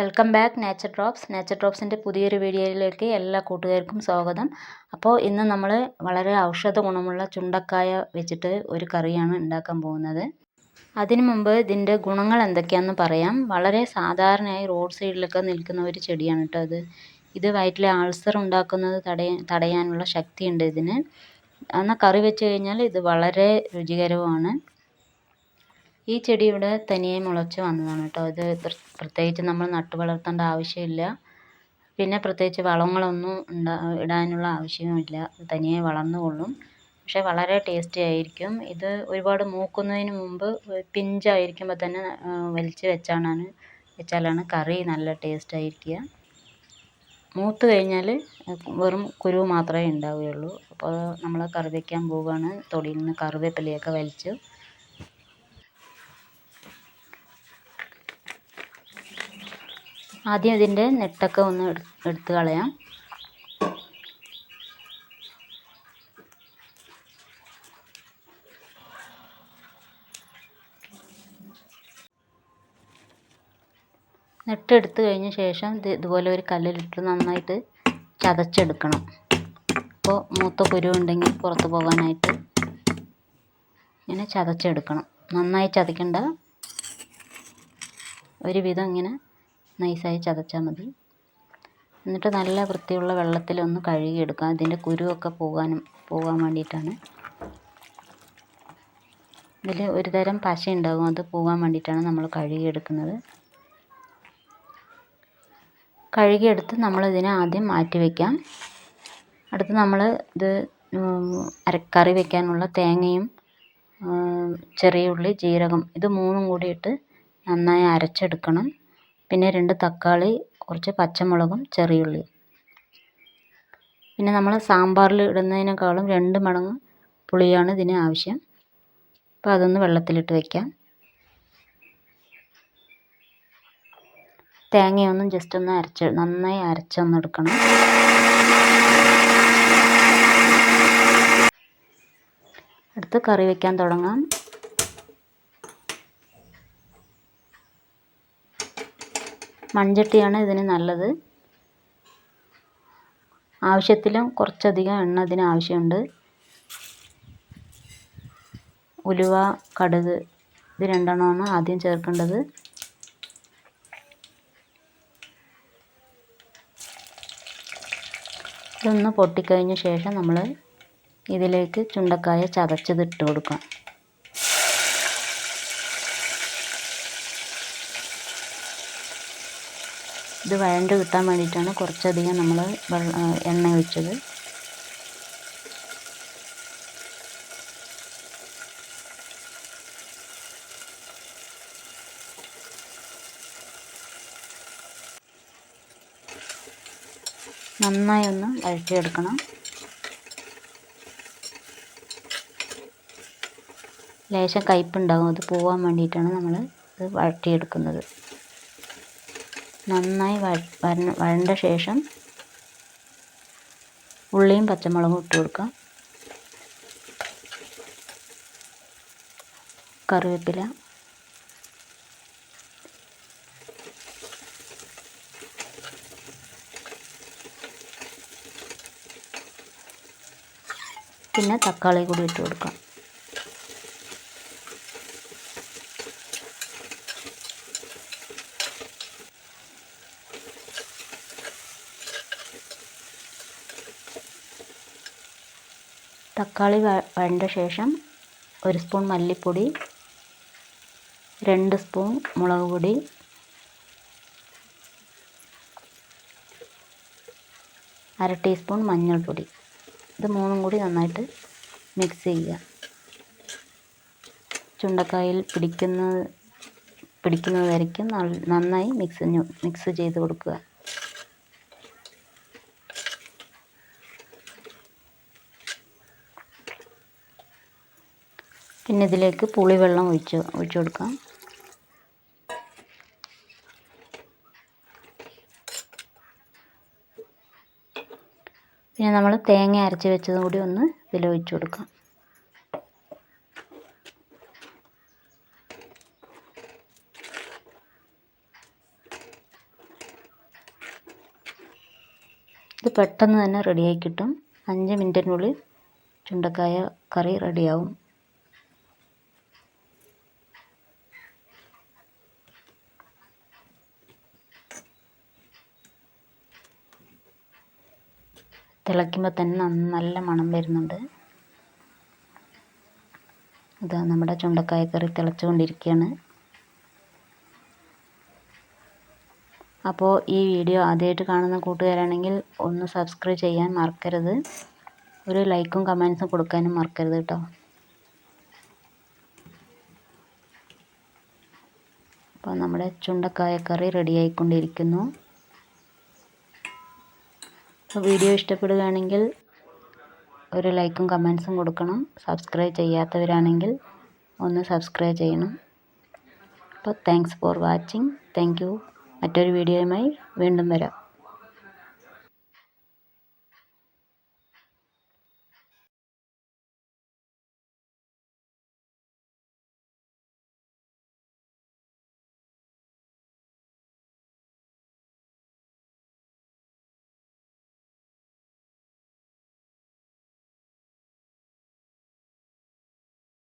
Welcome back nature drops. Nature ഡ്രോപ്സിന്റെ പുതിയൊരു വീഡിയോയിലേക്ക് എല്ലാ കൂട്ടുകാർക്കും സ്വാഗതം. അപ്പോൾ ഇന്ന് നമ്മൾ വളരെ ഔഷധ ഗുണമുള്ള ചുണ്ടക്കായ വെച്ചിട്ട് ഒരു കറിയാണ് ഉണ്ടാക്കാൻ പോകുന്നത്. അതിനു മുമ്പ് ഇതിന്റെ ഗുണങ്ങൾ എന്തൊക്കെയാണെന്ന് പറയാം. വളരെ സാധാരണയായി റോഡ് സൈഡിലൊക്കെ നിൽക്കുന്ന ഒരു ചെടിയാണ് കേട്ടോ അത് ഇത് വയറ്റിലെ ആൾസർ ഉണ്ടാക്കുന്നത് തടയാൻ തടയാനുള്ള ശക്തിയുണ്ട് ഇതിന്. എന്നാൽ കറി വെച്ച് കഴിഞ്ഞാൽ ഇത് വളരെ രുചികരവുമാണ്. ഈ ചെടി ഇവിടെ തനിയെ മുളച്ച് വന്നതാണ് കേട്ടോ. ഇത് പ്രത്യേകിച്ച് നമ്മൾ നട്ടു വളർത്തേണ്ട ആവശ്യമില്ല. പിന്നെ പ്രത്യേകിച്ച് വളങ്ങളൊന്നും ഉണ്ടാ ഇടാനുള്ള ആവശ്യവുമില്ല. തനിയെ വളർന്നുകൊള്ളും. പക്ഷേ വളരെ ടേസ്റ്റി ആയിരിക്കും. ഇത് ഒരുപാട് മൂക്കുന്നതിന് മുമ്പ് പിഞ്ചായിരിക്കുമ്പോൾ തന്നെ വലിച്ച് വെച്ചാണ് വെച്ചാലാണ് കറി നല്ല ടേസ്റ്റ് ആയിരിക്കുക. മൂത്ത് കഴിഞ്ഞാൽ വെറും കുരു മാത്രമേ ഉണ്ടാവുകയുള്ളൂ. അപ്പോൾ നമ്മൾ കറി വയ്ക്കാൻ പോവുകയാണ്. തൊടിയിൽ നിന്ന് കറിവേപ്പിലയൊക്കെ വലിച്ച് ആദ്യം ഇതിന്റെ നെട്ടൊക്കെ ഒന്ന് എടുത്ത് കളയാം. നെട്ടെടുത്ത് കഴിഞ്ഞ ശേഷം ഇത് ഇതുപോലെ ഒരു കല്ലിലിട്ട് നന്നായിട്ട് ചതച്ചെടുക്കണം. അപ്പോൾ മൂത്ത കുരു ഉണ്ടെങ്കിൽ പുറത്ത് പോകാനായിട്ട് ഇങ്ങനെ ചതച്ചെടുക്കണം. നന്നായി ചതയ്ക്കണ്ട. ഒരുവിധം ഇങ്ങനെ നൈസായി ചതച്ചാൽ മതി. എന്നിട്ട് നല്ല വൃത്തിയുള്ള വെള്ളത്തിലൊന്ന് കഴുകിയെടുക്കാം. ഇതിന്റെ കുരുവൊക്കെ പോകാനും പോകാൻ വേണ്ടിയിട്ടാണ്. ഇതിൽ ഒരു തരം പശ ഉണ്ടാകും അത് പോകാൻ വേണ്ടിയിട്ടാണ് നമ്മൾ കഴുകിയെടുക്കുന്നത്. കഴുകിയെടുത്ത് നമ്മളിതിനെ ആദ്യം മാറ്റി വയ്ക്കാം അടുത്ത് നമ്മൾ ഇത് അരക്കറി വയ്ക്കാനുള്ള തേങ്ങയും ചെറിയ ഉള്ളി ജീരകം ഇത് മൂന്നും കൂടിയിട്ട് നന്നായി അരച്ചെടുക്കണം. പിന്നെ രണ്ട് തക്കാളി കുറച്ച് പച്ചമുളകും ചെറിയുള്ളിയും പിന്നെ നമ്മൾ സാമ്പാറിൽ ഇടുന്നതിനേക്കാളും രണ്ട് മടങ്ങ് പുളിയാണ് ഇതിന് ആവശ്യം. അപ്പോൾ അതൊന്ന് വെള്ളത്തിലിട്ട് വയ്ക്കാം തേങ്ങയൊന്നും ജസ്റ്റ് ഒന്ന് അരച്ച് നന്നായി അരച്ചൊന്നെടുക്കണം. അടുത്ത് കറി വയ്ക്കാൻ തുടങ്ങാം. മൺചട്ടിയാണ് ഇതിന് നല്ലത്. ആവശ്യത്തിലും കുറച്ചധികം എണ്ണ ഇതിന് ആവശ്യമുണ്ട്. ഉലുവ കടുക് ഇത് രണ്ടെണ്ണമാണ് ആദ്യം ചേർക്കേണ്ടത്. ഇതൊന്ന് പൊട്ടിക്കഴിഞ്ഞ ശേഷം നമ്മൾ ഇതിലേക്ക് ചുണ്ടക്കായ ചതച്ചത് ഇട്ട് കൊടുക്കാം. ഇത് വഴണ്ട് കിട്ടാൻ വേണ്ടിയിട്ടാണ് കുറച്ചധികം നമ്മൾ എണ്ണ ഒഴിച്ചത്. നന്നായി ഒന്ന് വഴറ്റിയെടുക്കണം. ലേശം കയ്പുണ്ടാകും. അത് പോവാൻ വേണ്ടിയിട്ടാണ് നമ്മൾ ഇത് വഴറ്റിയെടുക്കുന്നത്. നന്നായി വഴണ്ട ശേഷം ഉള്ളിയും പച്ചമുളകും ഇട്ട് കൊടുക്കാം കറിവേപ്പില. പിന്നെ തക്കാളി കൂടി ഇട്ട് കൊടുക്കാം തക്കാളി വഴണ്ട ശേഷം ഒരു സ്പൂൺ മല്ലിപ്പൊടി രണ്ട് സ്പൂൺ മുളക് പൊടി അര ടീസ്പൂൺ മഞ്ഞൾപ്പൊടി. ഇത് മൂന്നും കൂടി നന്നായിട്ട് മിക്സ് ചെയ്യുക. ചുണ്ടക്കായിൽ പിടിക്കുന്ന പിടിക്കുന്നത് വരയ്ക്കും നന്നായി മിക്സ് മിക്സ് ചെയ്ത് കൊടുക്കുക. പിന്നെ ഇതിലേക്ക് പുളിവെള്ളം ഒഴിച്ച് ഒഴിച്ചു കൊടുക്കാം. പിന്നെ നമ്മൾ തേങ്ങ അരച്ച് വെച്ചതും കൂടി ഒന്ന് ഇതിൽ ഒഴിച്ചു കൊടുക്കാം. ഇത് പെട്ടെന്ന് തന്നെ റെഡിയായി കിട്ടും. അഞ്ച് മിനിറ്റിനുള്ളിൽ ചുണ്ടക്കായ കറി റെഡിയാവും തിളയ്ക്കുമ്പോൾ തന്നെ നല്ല മണം വരുന്നുണ്ട്. ഇതാ നമ്മുടെ ചുണ്ടക്കായ കറി തിളച്ചുകൊണ്ടിരിക്കുകയാണ് അപ്പോൾ ഈ വീഡിയോ ആദ്യമായിട്ട് കാണുന്ന കൂട്ടുകാരാണെങ്കിൽ ഒന്ന് സബ്സ്ക്രൈബ് ചെയ്യാൻ മറക്കരുത്. ഒരു ലൈക്കും കമൻസും കൊടുക്കാനും മറക്കരുത് കേട്ടോ. അപ്പോൾ നമ്മുടെ ചുണ്ടക്കായ കറി റെഡിയായിക്കൊണ്ടിരിക്കുന്നു വീഡിയോ ഇഷ്ടപ്പെടുകയാണെങ്കിൽ ഒരു ലൈക്കും കമൻസും കൊടുക്കണം. സബ്സ്ക്രൈബ് ചെയ്യാത്തവരാണെങ്കിൽ ഒന്ന് സബ്സ്ക്രൈബ് ചെയ്യണം. അപ്പോൾ thanks for watching. Thank you. മറ്റൊരു വീഡിയോയുമായി വീണ്ടും വരാം.